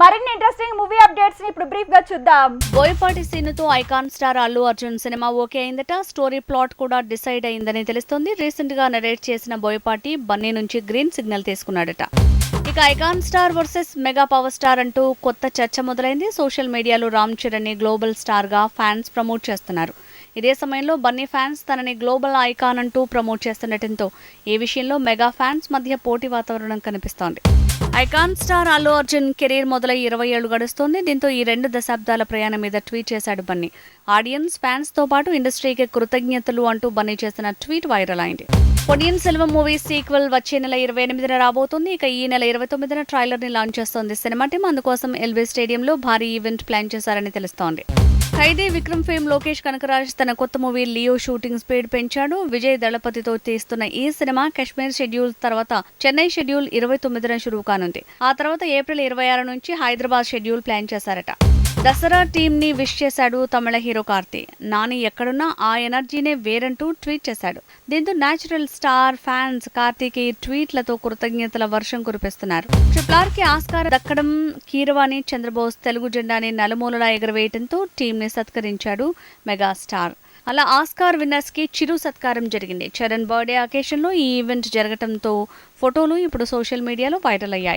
మరిన్ని interesting movie అప్డేట్స్ని ఇప్పుడు బ్రీఫ్గా చూద్దాం. Boyapati సీనుతో icon star Allu Arjun cinema okay అయిందట. స్టోరీ ప్లాట్ కూడా డిసైడ్ అయిందని తెలుస్తోంది. రీసెంట్గా నరేట్ చేసిన బోయపాటి బన్నీ నుంచి గ్రీన్ సిగ్నల్ తీసుకున్నాడట. ఇక icon star versus mega power star అంటూ కొత్త చర్చ మొదలైంది. సోషల్ మీడియాలో రామ్ చరణ్ని గ్లోబల్ స్టార్గా ఫ్యాన్స్ ప్రమోట్ చేస్తున్నారు. ఇదే సమయంలో బన్నీ ఫ్యాన్స్ తనని గ్లోబల్ ఐకాన్ అంటూ ప్రమోట్ చేస్తుండటంతో ఈ విషయంలో మెగా ఫ్యాన్స్ మధ్య పోటీ వాతావరణం కనిపిస్తోంది. Icon star Allu Arjun career మొదలై ఇరవై ఏళ్ళు గడుస్తోంది. దీంతో ఈ రెండు దశాబ్దాల ప్రయాణం మీద ట్వీట్ చేశాడు బన్నీ. ఆడియన్స్ ఫ్యాన్స్తో పాటు ఇండస్ట్రీకి కృతజ్ఞతలు అంటూ బన్నీ చేసిన ట్వీట్ వైరల్ అయింది. పొనియన్ సెల్వం మూవీ సీక్వెల్ వచ్చే నెల ఇరవై ఎనిమిదిన రాబోతుంది. ఇక ఈ నెల ఇరవై తొమ్మిదిన ట్రైలర్ని లాంచ్ చేస్తోంది సినిమా టీం. అందుకోసం ఎల్బీ స్టేడియంలో భారీ ఈవెంట్ ప్లాన్ చేశారని తెలుస్తోంది. ఖైదీ విక్రమ్ ఫేమ్ లోకేష్ కనకరాజ్ తన కొత్త మూవీ లియో షూటింగ్ స్పీడ్ పెంచాడు. విజయ్ దళపతితో తీస్తున్న ఈ సినిమా కాశ్మీర్ షెడ్యూల్ తర్వాత చెన్నై షెడ్యూల్ ఇరవై తొమ్మిదిన షురువు కానుంది ఆ తర్వాత ఏప్రిల్ ఇరవై ఆరు నుంచి హైదరాబాద్ షెడ్యూల్ ప్లాన్ చేశారట. దసరా టీంని విష్ చేశాడు తమిళ హీరో కార్తీ. నాని ఎక్కడున్నా ఆ ఎనర్జీనే వేరంటూ ట్వీట్ చేశాడు. దీంతో నేచురల్ స్టార్ ఫ్యాన్స్ కార్తీకి ట్వీట్లతో కృతజ్ఞతల వర్షం కురిపిస్తున్నారు. ట్రిపుల్కి ఆస్కార్ దక్కడం కీరవాణి చంద్రబోస్ తెలుగు జెండాని నలుమూలలా ఎగరవేయడంతో టీం ని సత్కరించాడు మెగాస్టార్. అలా ఆస్కార్ విన్నర్స్కి చిరు సత్కారం జరిగింది. చరణ్ బర్త్డే అకేషన్లో ఈ ఈవెంట్ జరగడంతో ఫోటోలు ఇప్పుడు సోషల్ మీడియాలో వైరల్ అయ్యాయి.